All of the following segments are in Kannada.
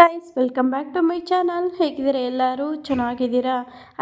Guys welcome back to my channel ಹೇಗಿದ್ದೀರಾ ಎಲ್ಲರೂ? ಚೆನ್ನಾಗಿದ್ದೀರಾ?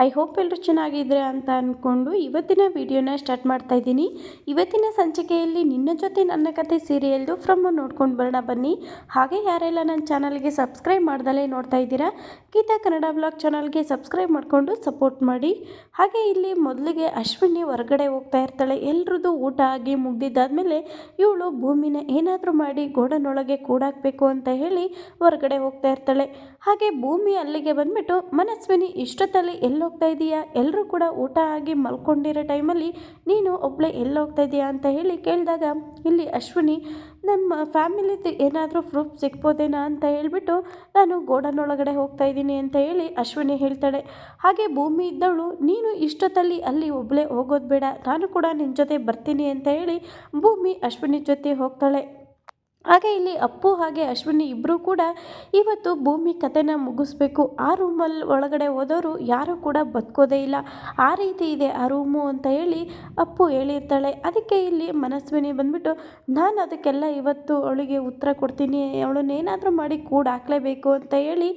ಐ ಹೋಪ್ ಎಲ್ಲರೂ ಚೆನ್ನಾಗಿದ್ದೀರಾ ಅಂತ ಅಂದ್ಕೊಂಡು ಇವತ್ತಿನ ವಿಡಿಯೋನ ಸ್ಟಾರ್ಟ್ ಮಾಡ್ತಾ ಇದ್ದೀನಿ. ಇವತ್ತಿನ ಸಂಚಿಕೆಯಲ್ಲಿ ನಿನ್ನ ಜೊತೆ ನನ್ನ ಕತೆ ಸೀರಿಯಲ್ದು ಫ್ರಮ್ ನೋಡ್ಕೊಂಡು ಬರೋಣ ಬನ್ನಿ. ಹಾಗೆ ಯಾರೆಲ್ಲ ನನ್ನ ಚಾನಲ್ಗೆ ಸಬ್ಸ್ಕ್ರೈಬ್ ಮಾಡ್ದಲೇ ನೋಡ್ತಾ ಇದ್ದೀರಾ, ಗೀತಾ ಕನ್ನಡ ಬ್ಲಾಗ್ ಚಾನಲ್ಗೆ ಸಬ್ಸ್ಕ್ರೈಬ್ ಮಾಡಿಕೊಂಡು ಸಪೋರ್ಟ್ ಮಾಡಿ. ಹಾಗೆ ಇಲ್ಲಿ ಮೊದಲಿಗೆ ಅಶ್ವಿನಿ ಹೊರಗಡೆ ಹೋಗ್ತಾ ಇರ್ತಾಳೆ. ಎಲ್ರದ್ದು ಊಟ ಆಗಿ ಮುಗ್ದಿದ್ದಾದ್ಮೇಲೆ ಇವಳು ಭೂಮಿನ ಏನಾದರೂ ಮಾಡಿ ಗೋಡನೊಳಗೆ ಕೂಡಾಕಬೇಕು ಅಂತ ಹೇಳಿ ಹೊರಗಡೆ ಹೋಗ್ತಾ ಇರ್ತಾಳೆ. ಹಾಗೆ ಭೂಮಿ ಅಲ್ಲಿಗೆ ಬಂದ್ಬಿಟ್ಟು, ಮನಸ್ವಿನಿ, ಇಷ್ಟೊತ್ತಲ್ಲಿ ಎಲ್ಲಿ ಹೋಗ್ತಾ ಇದೀಯಾ? ಎಲ್ಲರೂ ಕೂಡ ಊಟ ಆಗಿ ಮಲ್ಕೊಂಡಿರೋ ಟೈಮಲ್ಲಿ ನೀನು ಒಬ್ಬಳೆ ಎಲ್ಲಿ ಹೋಗ್ತಾ ಇದೀಯಾ? ಅಂತ ಹೇಳಿ ಕೇಳಿದಾಗ, ಇಲ್ಲಿ ಅಶ್ವಿನಿ, ನಮ್ಮ ಫ್ಯಾಮಿಲಿದು ಏನಾದರೂ ಪ್ರೂಫ್ ಸಿಗ್ಬೋದೇನಾ? ಅಂತ ಹೇಳಿಬಿಟ್ಟು, ನಾನು ಗೋಡನ್ ಒಳಗಡೆ ಹೋಗ್ತಾ ಇದ್ದೀನಿ ಅಂತ ಹೇಳಿ ಅಶ್ವಿನಿ ಹೇಳ್ತಾಳೆ. ಹಾಗೆ ಭೂಮಿ ಇದ್ದವಳು, ನೀನು ಇಷ್ಟೊತ್ತಲ್ಲಿ ಅಲ್ಲಿ ಒಬ್ಬಳೇ ಹೋಗೋದು ಬೇಡ. ನಾನು ಕೂಡ ನಿನ್ನ ಜೊತೆ ಬರ್ತೀನಿ ಅಂತ ಹೇಳಿ ಭೂಮಿ ಅಶ್ವಿನಿ ಜೊತೆ ಹೋಗ್ತಾಳೆ. ಹಾಗೆ ಇಲ್ಲಿ ಅಪ್ಪು ಹಾಗೆ ಅಶ್ವಿನಿ ಇಬ್ಬರೂ ಕೂಡ ಇವತ್ತು ಭೂಮಿ ಕತೆನ ಮುಗಿಸ್ಬೇಕು. ಆ ರೂಮಲ್ಲಿ ಒಳಗಡೆ ಹೋದವರು ಯಾರೂ ಕೂಡ ಬದುಕೋದೇ ಇಲ್ಲ. ಆ ರೀತಿ ಇದೆ ಆ ರೂಮು ಅಂತ ಹೇಳಿ ಅಪ್ಪು ಹೇಳಿರ್ತಾಳೆ. ಅದಕ್ಕೆ ಇಲ್ಲಿ ಮನಸ್ವಿನಿ ಬಂದ್ಬಿಟ್ಟು, ನಾನು ಅದಕ್ಕೆಲ್ಲ ಇವತ್ತು ಅವಳಿಗೆ ಉತ್ತರ ಕೊಡ್ತೀನಿ. ಅವಳನ್ನೇನಾದರೂ ಮಾಡಿ ಕೂಡ ಹಾಕ್ಲೇಬೇಕು ಅಂತ ಹೇಳಿ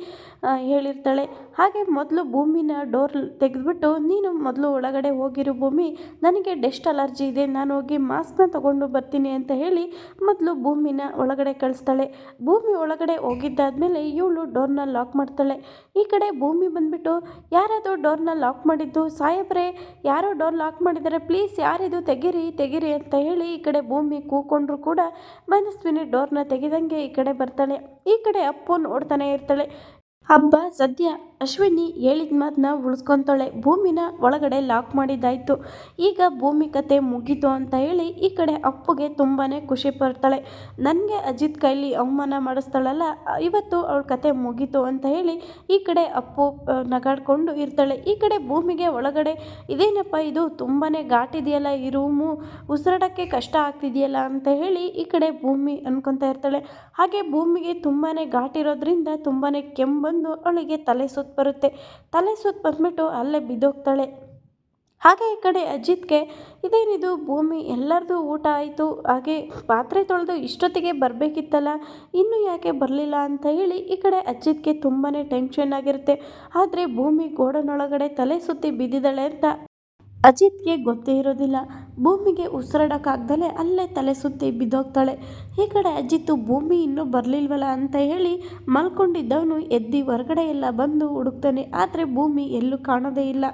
ಹೇಳಿರ್ತಾಳೆ. ಹಾಗೆ ಮೊದಲು ಭೂಮಿನ ಡೋರ್ ತೆಗೆದುಬಿಟ್ಟು, ನೀನು ಮೊದಲು ಒಳಗಡೆ ಹೋಗಿರೋ ಭೂಮಿ. ನನಗೆ ಡೆಸ್ಟ್ ಅಲರ್ಜಿ ಇದೆ. ನಾನು ಹೋಗಿ ಮಾಸ್ಕ್ನ ತೊಗೊಂಡು ಬರ್ತೀನಿ ಅಂತ ಹೇಳಿ ಮೊದಲು ಭೂಮಿನ ಒಳಗಡೆ ಕಳಿಸ್ತಾಳೆ. ಭೂಮಿ ಒಳಗಡೆ ಹೋಗಿದ್ದಾದ್ಮೇಲೆ ಇವಳು ಡೋರ್ನ ಲಾಕ್ ಮಾಡ್ತಾಳೆ. ಈ ಕಡೆ ಭೂಮಿ ಬಂದ್ಬಿಟ್ಟು, ಯಾರದು ಡೋರ್ನ ಲಾಕ್ ಮಾಡಿದ್ದು? ಸಾಹೇಬ್ರೆ, ಯಾರೋ ಡೋರ್ ಲಾಕ್ ಮಾಡಿದ್ದಾರೆ. ಪ್ಲೀಸ್ ಯಾರಿದು? ತೆಗೀರಿ ತೆಗೀರಿ ಅಂತ ಹೇಳಿ ಈ ಕಡೆ ಭೂಮಿ ಕೂಕೊಂಡ್ರು ಕೂಡ ಮನಸ್ವಿನಿ ಡೋರ್ನ ತೆಗೆದಂಗೆ ಈ ಕಡೆ ಬರ್ತಾಳೆ. ಈ ಕಡೆ ಅಪ್ಪು ನೋಡ್ತಾನೆ ಇರ್ತಾಳೆ. ಹಬ್ಬ ಸದ್ಯ ಅಶ್ವಿನಿ ಹೇಳಿದ ಮಾತನ್ನ ಉಳಿಸ್ಕೊತಾಳೆ. ಭೂಮಿನ ಒಳಗಡೆ ಲಾಕ್ ಮಾಡಿದ್ದಾಯಿತು. ಈಗ ಭೂಮಿ ಕತೆ ಮುಗೀತು ಅಂತ ಹೇಳಿ ಈ ಕಡೆ ಅಪ್ಪುಗೆ ತುಂಬಾ ಖುಷಿ ಪಡ್ತಾಳೆ. ನನಗೆ ಅಜಿತ್ ಕೈಲಿ ಅವಮಾನ ಮಾಡಿಸ್ತಾಳಲ್ಲ, ಇವತ್ತು ಅವಳ ಕತೆ ಮುಗೀತು ಅಂತ ಹೇಳಿ ಈ ಕಡೆ ಅಪ್ಪು ನಗಾಡ್ಕೊಂಡು ಇರ್ತಾಳೆ. ಈ ಕಡೆ ಭೂಮಿಗೆ ಒಳಗಡೆ, ಇದೇನಪ್ಪ ಇದು? ತುಂಬಾ ಘಾಟಿದೆಯಲ್ಲ ಈ ರೂಮು ಉಸಿರಾಡೋಕ್ಕೆ ಕಷ್ಟ ಆಗ್ತಿದೆಯಲ್ಲ? ಅಂತ ಹೇಳಿ ಈ ಕಡೆ ಭೂಮಿ ಅನ್ಕೊತಾ ಇರ್ತಾಳೆ. ಹಾಗೆ ಭೂಮಿಗೆ ತುಂಬಾ ಘಾಟಿರೋದ್ರಿಂದ ತುಂಬಾ ಕೆಮ್ಮು ಬಂದು ಅವಳಿಗೆ ತಲೆ ಸುತ್ತು ಬರುತ್ತೆ. ತಲೆ ಸುತ್ತು ಬಂದ್ಬಿಟ್ಟು ಅಲ್ಲೇ ಬಿದ್ದೋಗ್ತಾಳೆ. ಹಾಗೆ ಈ ಕಡೆ ಅಜಿತ್ಗೆ ಇದೇನಿದು, ಭೂಮಿ ಎಲ್ಲರದು ಊಟ ಆಯಿತು, ಹಾಗೆ ಪಾತ್ರೆ ತೊಳೆದು ಇಷ್ಟೊತ್ತಿಗೆ ಬರಬೇಕಿತ್ತಲ್ಲ, ಇನ್ನೂ ಯಾಕೆ ಬರಲಿಲ್ಲ ಅಂತ ಹೇಳಿ ಈ ಕಡೆ ಅಜಿತ್ಗೆ ತುಂಬಾ ಟೆನ್ಷನ್ ಆಗಿರುತ್ತೆ. ಆದರೆ ಭೂಮಿ ಗೋಡನೊಳಗಡೆ ತಲೆ ಸುತ್ತಿ ಬಿದ್ದಿದ್ದಾಳೆ ಅಂತ ಅಜಿತ್ಗೆ ಗೊತ್ತೇ ಇರೋದಿಲ್ಲ. ಭೂಮಿಗೆ ಉಸಿರಾಡೋಕ್ಕಾಗ್ದಲೇ ಅಲ್ಲೇ ತಲೆ ಸುತ್ತಿ ಬಿದ್ದೋಗ್ತಾಳೆ. ಈ ಕಡೆ ಅಜಿತ್ತು, ಭೂಮಿ ಇನ್ನೂ ಬರಲಿಲ್ವಲ್ಲ ಅಂತ ಹೇಳಿ ಮಲ್ಕೊಂಡಿದ್ದವನು ಎದ್ದು ಹೊರಗಡೆ ಎಲ್ಲ ಬಂದು ಹುಡುಕ್ತಾನೆ. ಆದರೆ ಭೂಮಿ ಎಲ್ಲೂ ಕಾಣೋದೇ ಇಲ್ಲ.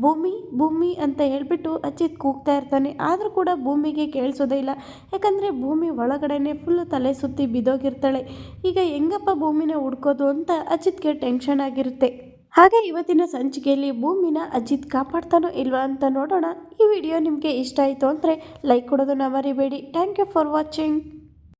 ಭೂಮಿ ಭೂಮಿ ಅಂತ ಹೇಳಿಬಿಟ್ಟು ಅಜಿತ್ ಕೂಗ್ತಾ ಇರ್ತಾನೆ. ಆದರೂ ಕೂಡ ಭೂಮಿಗೆ ಕೇಳಿಸೋದೇ ಇಲ್ಲ. ಯಾಕಂದರೆ ಭೂಮಿ ಒಳಗಡೆನೆ ಫುಲ್ಲು ತಲೆ ಸುತ್ತಿ ಬಿದ್ದೋಗಿರ್ತಾಳೆ. ಈಗ ಹೆಂಗಪ್ಪ ಭೂಮಿನ ಹುಡ್ಕೋದು ಅಂತ ಅಜಿತ್ಗೆ ಟೆನ್ಷನ್ ಆಗಿರುತ್ತೆ. ಹಾಗೆ ಇವತ್ತಿನ ಸಂಚಿಕೆಯಲ್ಲಿ ಭೂಮಿನ ಅಜಿತ್ ಕಾಪಾಡ್ತಾನೋ ಇಲ್ವಾ ಅಂತ ನೋಡೋಣ. ಈ ವಿಡಿಯೋ ನಿಮಗೆ ಇಷ್ಟ ಆಯಿತು ಅಂದರೆ ಲೈಕ್ ಕೊಡೋದನ್ನು ಮರಿಬೇಡಿ. Thank you for watching